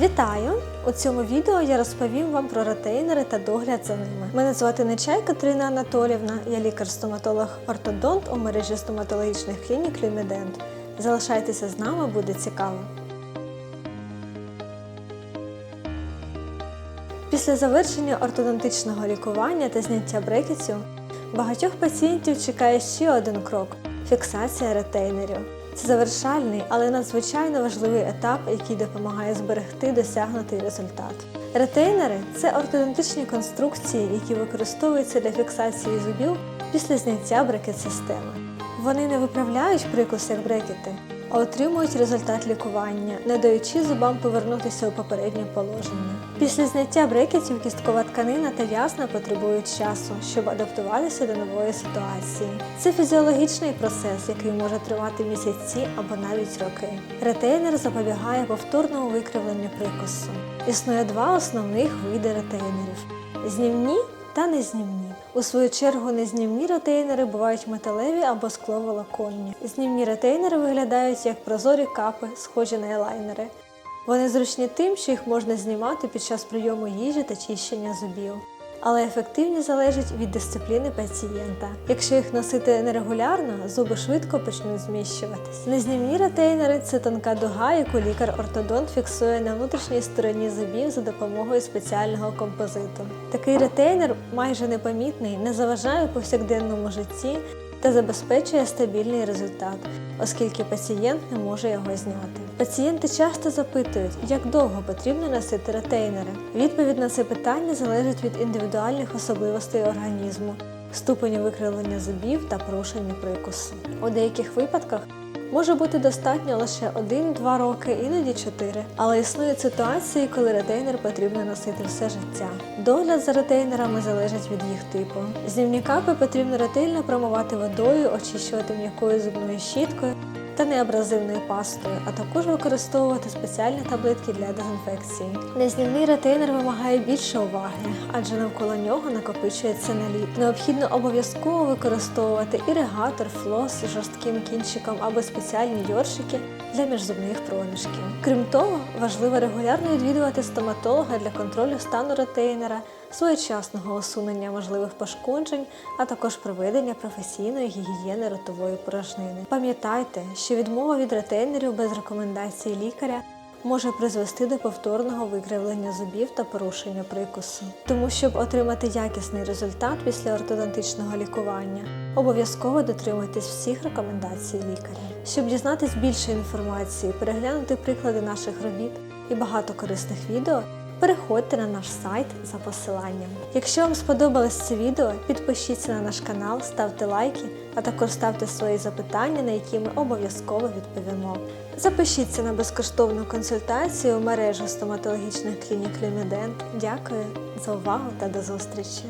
Вітаю! У цьому відео я розповім вам про ретейнери та догляд за ними. Мене звати Нечай Катерина Анатолівна, я лікар-стоматолог-ортодонт у мережі стоматологічних клінік Люмідент. Залишайтеся з нами, буде цікаво. Після завершення ортодонтичного лікування та зняття брекетів багатьох пацієнтів чекає ще один крок фіксація ретейнерів. Це завершальний, але надзвичайно важливий етап, який допомагає зберегти досягнутий результат. Ретейнери це ортодонтичні конструкції, які використовуються для фіксації зубів після зняття брекет-системи. Вони не виправляють прикус як брекети, а отримують результат лікування, не даючи зубам повернутися у попереднє положення. Після зняття брекетів кісткова тканина та ясна потребують часу, щоб адаптуватися до нової ситуації. Це фізіологічний процес, який може тривати місяці або навіть роки. Ретейнер запобігає повторному викривленню прикусу. Існує два основних види ретейнерів: знімні та незнімні. У свою чергу незнімні ретейнери бувають металеві або скловолоконні. Знімні ретейнери виглядають як прозорі капи, схожі на елайнери. Вони зручні тим, що їх можна знімати під час прийому їжі та чищення зубів. Але ефективність залежить від дисципліни пацієнта. Якщо їх носити нерегулярно, зуби швидко почнуть зміщуватись. Незнімні ретейнери це тонка дуга, яку лікар-ортодонт фіксує на внутрішній стороні зубів за допомогою спеціального композиту. Такий ретейнер майже непомітний, не заважає повсякденному житті та забезпечує стабільний результат, оскільки пацієнт не може його зняти. Пацієнти часто запитують, як довго потрібно носити ретейнери. Відповідь на це питання залежить від індивідуальних особливостей організму, ступеню викривлення зубів та порушення прикусу. У деяких випадках може бути достатньо лише 1-2 роки, іноді 4. Але існують ситуації, коли ретейнер потрібно носити все життя. Догляд за ретейнерами залежить від їх типу. Знімні капи потрібно ретельно промивати водою, очищувати м'якою зубною щіткою та неабразивною пастою, а також використовувати спеціальні таблетки для дезінфекції. Незнімний ретейнер вимагає більше уваги, адже навколо нього накопичується наліт. Необхідно обов'язково використовувати іригатор, флос з жорстким кінчиком або спеціальні йоршики для міжзубних проміжків. Крім того, важливо регулярно відвідувати стоматолога для контролю стану ретейнера, своєчасного усунення можливих пошкоджень, а також проведення професійної гігієни ротової порожнини. Пам'ятайте, що відмова від ретейнерів без рекомендацій лікаря може призвести до повторного викривлення зубів та порушення прикусу. Тому, щоб отримати якісний результат після ортодонтичного лікування, обов'язково дотримуйтесь всіх рекомендацій лікаря. Щоб дізнатись більше інформації, переглянути приклади наших робіт і багато корисних відео. Переходьте на наш сайт за посиланням. Якщо вам сподобалось це відео, підпишіться на наш канал, ставте лайки, а також ставте свої запитання, на які ми обов'язково відповімо. Запишіться на безкоштовну консультацію у мережу стоматологічних клінік Люмідент. Дякую за увагу та до зустрічі!